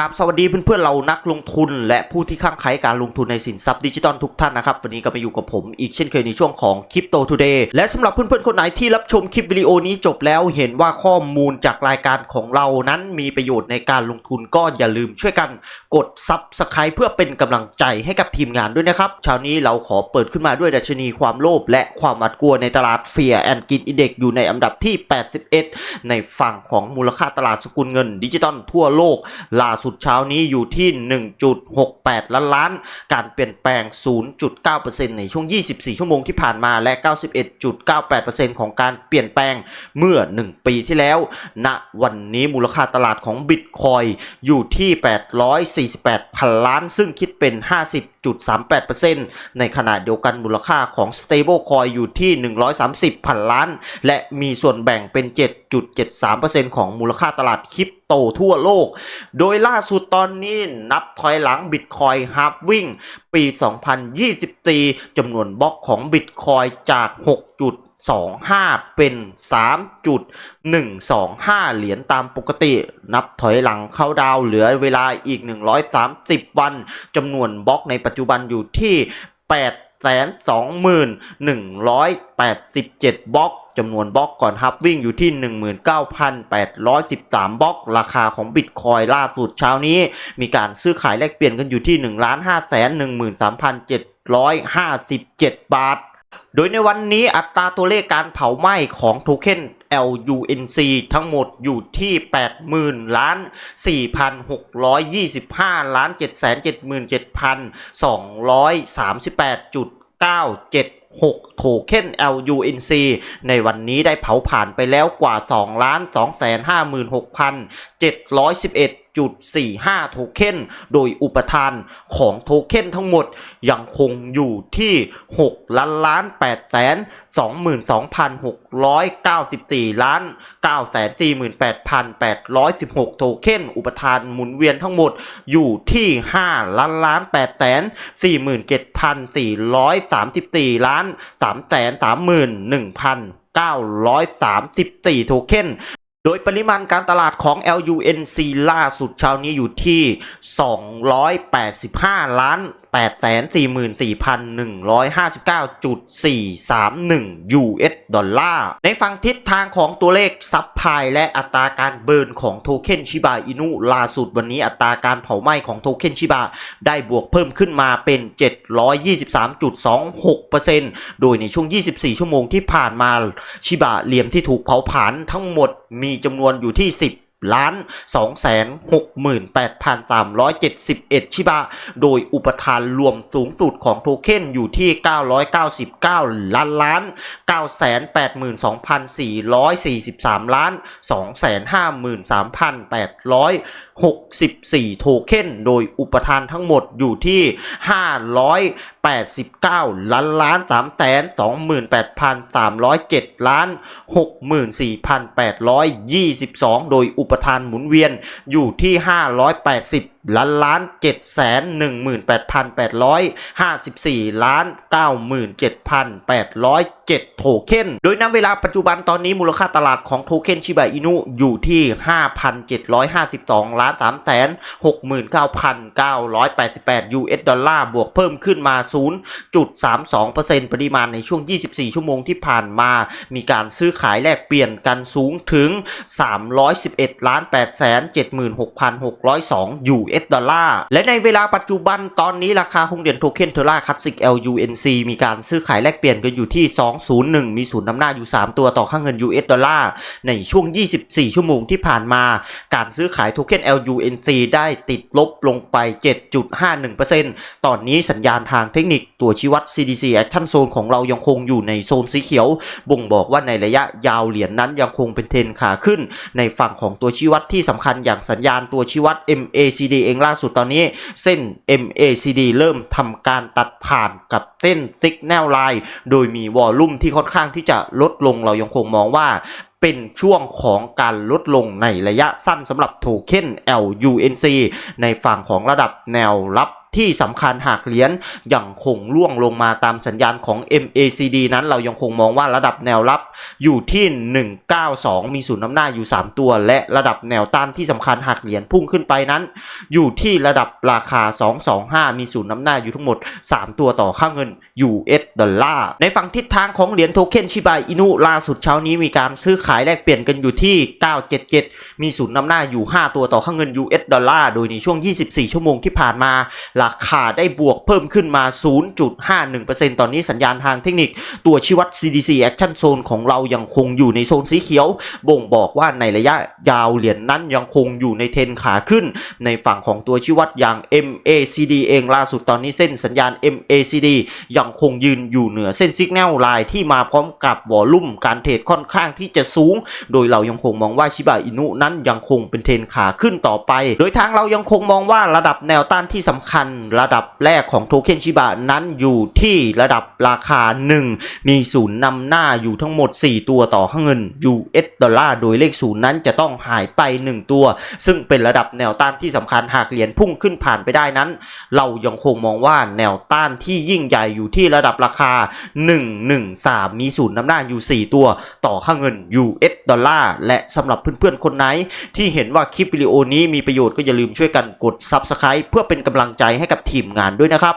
กับสวัสดีเพื่อนๆเรานักลงทุน และผู้ที่ข้างใคล้การลงทุนในสินทรัพย์ดิจิทัลทุกท่านนะครับ วันนี้ก็มาอยู่กับผมอีกเช่นเคยในช่วงของคริปโตทูเดย์และสำหรับเพื่อนๆคนไหนที่รับชมคลิปวิดีโอนี้จบแล้วเห็นว่าข้อมูลจากรายการของเรานั้นมีประโยชน์ในการลงทุนก็อย่าลืมช่วยกันกดซับสไคร b e เพื่อเป็นกำลังใจให้กับทีมงานด้วยนะครับเช้านี้เราขอเปิดขึ้นมาด้วยดัชนีความโลภและความหวาดกลัวในตลาดเฟียแอนกินอินเด็กอยู่ในอันดับที่ 81 ในฝั่งของมูลค่าตลาดสกุลเงิน ดิจิตอลทั่วโลกล่าสุดเช้านี้อยู่ที่ 1.68 ล้านล้าน การเปลี่ยนแปลง 0.9%ในช่วง 24 ชั่วโมงที่ผ่านมาและ 91.98%ของการเปลี่ยนแปลงเมื่อ 1 ปีที่แล้ว ณ วันนี้มูลค่าตลาดของบิตคอยอยู่ที่ 848 พันล้าน ซึ่งคิดเป็น 50 6.38%ในขณะเดียวกันมูลค่าของ stable coin อยู่ที่ 130พันล้าน และมีส่วนแบ่งเป็น 7.73%ของมูลค่าตลาดคริปโตทั่วโลก โดยล่าสุดตอนนี้นับถอยหลังบิตคอยฮาร์ v วิ่งปี 2024จำนวนบล็อกของบิตคอยจาก 6. 25 เป็น 3.125 เหรียญตามปกติ นับถอยหลังเข้าดาวเหลือเวลาอีก 130 วันจำนวนบล็อกในปัจจุบันอยู่ที่821,187 บล็อกจำนวนบล็อกก่อนฮับวิ่งอยู่ที่ 19,813 บล็อก ราคาของบิตคอยล่าสุดเช้านี้ มีการซื้อขายแลกเปลี่ยนกันอยู่ที่ 1 5 13,757 บาท โดยในวันนี้อัตราตัวเลขการเผาไหม้ของโทเค็น LUNC ทั้งหมดอยู่ที่ 80,000ล้าน4,625ล้าน777,238.97 6 โทเค็น LUNC ในวันนี้ได้เผาผ่านไปแล้วกว่า 2 2 5 6 711 0.45 โทเค็น โดยอุปทานของโทเค็นทั้งหมดยังคงอยู่ที่ 6 ล้านล้าน8แสน22,694 ล้าน 948,816 โทเค็น อุปทานหมุนเวียนทั้งหมดอยู่ที่ 5 ล้านล้าน8แสน47,434 ล้าน3แสน31,934 โทเค็น โดยปริมาณการตลาดของ LUNC ล่าสุดเช้านี้อยู่ที่ 285ล้าน844,159.431 US ดอลลาร์ ในฝั่งทิศทางของตัวเลขซับพลายและอัตราการเบิร์นของโทเค็นชิบาอินุล่าสุดวันนี้อัตราการเผาไหม้ของโทเค็นชิบาได้บวกเพิ่มขึ้นมาเป็น 723.26%โดยในช่วง 24 ชั่วโมงที่ผ่านมาชิบาเหลี่ยมที่ถูกเผาผลาญทั้งหมดมีจำนวนอยู่ที่ 10 ล้าน2 68,371 ชิบะ โดยอุปทานรวมสูงสุดของโทเค็นอยู่ที่ 999 ล้านล้าน 982,443 ล้าน 253,864 โทเค็น โดยอุปทานทั้งหมดอยู่ที่589 ล้านล้าน3 2 8 3 0 7 ล้าน 64,822 โดยอุปทานหมุนเวียนอยู่ที่ 580 ล้านล้านเจ็ดแสนหนึ่งหมื่นแปดพันแปดร้อยห้าสิบสี่ล้านเก้าหมื่นเจ็ดพันแปดร้อยเจ็ดโทเค็น โดยนับเวลาปัจจุบันตอนนี้มูลค่าตลาดของโทเค็นชิบะอินุอยู่ที่ห้าพันเจ็ดร้อยห้าสิบสองล้านสามแสนหกหมื่นเก้าพันเก้าร้อยแปดสิบแปดยูเอสดอลลาร์บวกเพิ่มขึ้นมาศูนย์จุดสามสองเปอร์เซ็นต์ปริมาณในช่วงยี่สิบสี่ชั่วโมงที่ผ่านมา มีการซื้อขายแลกเปลี่ยนกันสูงถึงสามร้อยสิบเอ็ดล้านแปดแสนเจ็ดหมื่นหกพันหกร้อยสองยู US ดอลลาร์ และในเวลาปัจจุบันตอนนี้ราคาคงเด่นโทเค็นเทอร่าคลาสสิก LUNC มีการซื้อขายแลกเปลี่ยนกันอยู่ที่ 201 มีศูนย์นำหน้าอยู่ 3 ตัวต่อค่าเงิน US ดอลลาร์ ในช่วง 24 ชั่วโมงที่ผ่านมา การซื้อขายโทเค็น LUNC ได้ติดลบลงไป 7.51%ตอนนี้สัญญาณทางเทคนิคตัวชี้วัด CDC Action Zone ของเรายังคงอยู่ในโซนสีเขียว บ่งบอกว่าในระยะยาวเหรียญนนั้นยังคงเป็นเทรนขาขึ้น ในฝั่งของตัวชี้วัดที่สำคัญอย่างสัญญาณตัวชี้วัด MACD เองล่าสุดตอนนี้เส้น MACD เริ่มทำการตัดผ่านกับเส้น Signal Line โดยมีวอลลุ่มที่ค่อนข้างที่จะลดลงเรายังคงมองว่าเป็นช่วงของการลดลงในระยะสั้นสำหรับโทเค็น LUNC ในฝั่งของระดับแนวรับ ที่สำคัญหากเหรียญยังคงล่วงลงมาตามสัญญาณของ MACD นั้นเรายังคงมองว่าระดับแนวรับอยู่ที่ 192 มีศูนย์น้ำหน้าอยู่ 3 ตัว และระดับแนวต้านที่สำคัญหากเหรียญพุ่งขึ้นไปนั้น อยู่ที่ระดับราคา 225 มีศูนย์น้ำหน้าอยู่ทั้งหมด 3 ตัวต่อค่าเงิน US ดอลลาร์ในฝั่งทิศทางของเหรียญโทเค็นชิบายอินุล่าสุดเช้านี้มีการซื้อขายแลกเปลี่ยนกันอยู่ที่ 977 มีศูนย์น้ำหน้าอยู่ 5 ตัวต่อค่าเงิน US ดอลลาร์โดยในช่วง 24 ชั่วโมงที่ผ่านมาราคาได้บวกเพิ่มขึ้นมา 0.51%ตอนนี้สัญญาณทางเทคนิค ตัวชี้วัด CDC Action Zone ของเรายังคงอยู่ในโซนสีเขียว บ่งบอกว่าในระยะยาวเหรียญนั้นยังคงอยู่ในเทรนขาขึ้น ในฝั่งของตัวชี้วัดอย่าง MACD เองล่าสุดตอนนี้เส้นสัญญาณ MACD ยังคงยืนอยู่เหนือเส้นซิกแนลไลน์ที่มาพร้อมกับวอลลุ่มการเทรดค่อนข้างที่จะสูง โดยเรายังคงมองว่าชิบะอินุนั้นยังคงเป็นเทรนขาขึ้นต่อไป โดยทางเรายังคงมองว่าระดับแนวต้านที่สำคัญระดับแรกของโทเค็นชิบะนั้นอยู่ที่ระดับราคา 1 มีศูนย์นำหน้าอยู่ทั้งหมด 4 ตัวต่อค่าเงิน US ดอลลาร์โดยเลขศูนย์นั้นจะต้องหายไป 1 ตัว ซึ่งเป็นระดับแนวต้านที่สำคัญหากเหรียญพุ่งขึ้นผ่านไปได้นั้น เรายังคงมองว่าแนวต้านที่ยิ่งใหญ่อยู่ที่ระดับราคา 113 มีศูนย์นำหน้าอยู่ 4 ตัวต่อค่าเงิน US ดอลลาร์และสำหรับเพื่อนๆคนไหน ที่เห็นว่าคลิปวิดีโอนี้มีประโยชน์ก็อย่าลืมช่วยกันกด Subscribe เพื่อเป็นกำลังใจให้กับทีมงานด้วยนะครับ